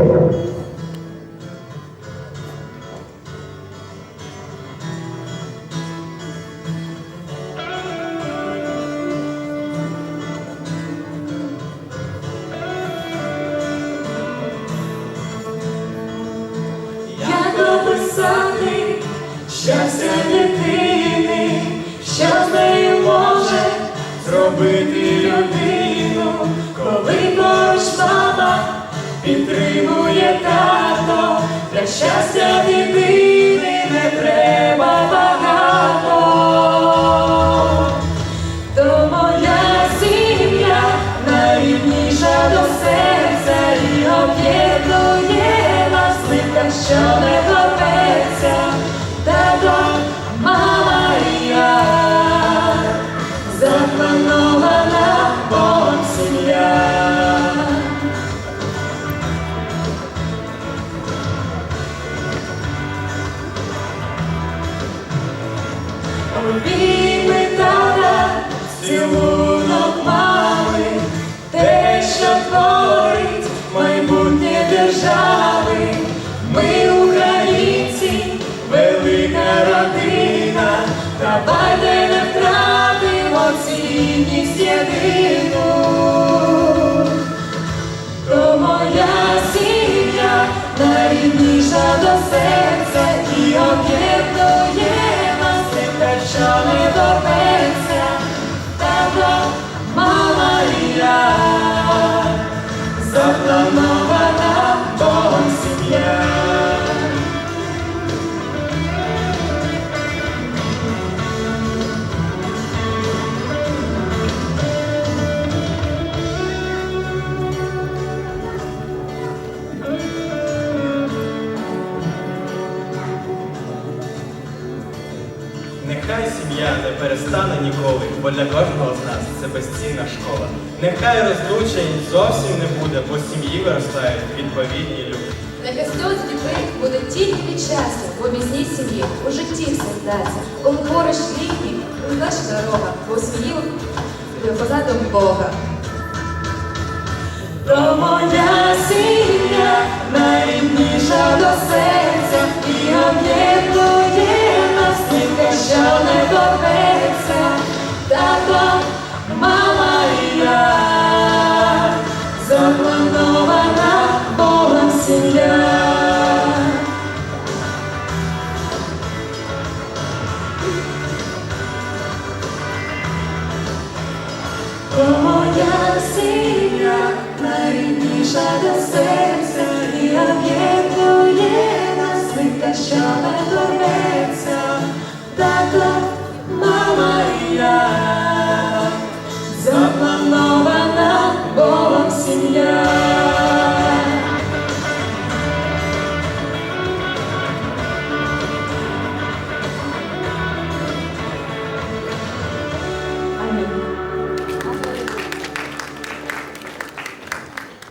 Amén. Щастя дитини не треба багато. То моя сім'я найрідніша до серця і об'єднує нас нитка, що не Обійми тата, цілунок те, що творить майбутнє держави. Ми українці, велика родина, давайте не втратимо цінність єдину. То моя сім'я найрідніша до серця і об'єднує Нехай сім'я не перестане ніколи, бо для кожного з нас це безцінна школа. Нехай розлучень зовсім не буде, бо сім'ї виростають відповідні люди. Нехай дітей буде тільки від щастя, бо міцні сім'ї у житті все вдасться. Коли поруч рідні, наша дорога, бо сім'ї позаду Бога. То моя сім'я найрідніша до серця не тато, мама і я, запланована Богом сім'я. Моя сім'я найрідніша до серця і об'єднує нас нитка, що не порветься, Amen.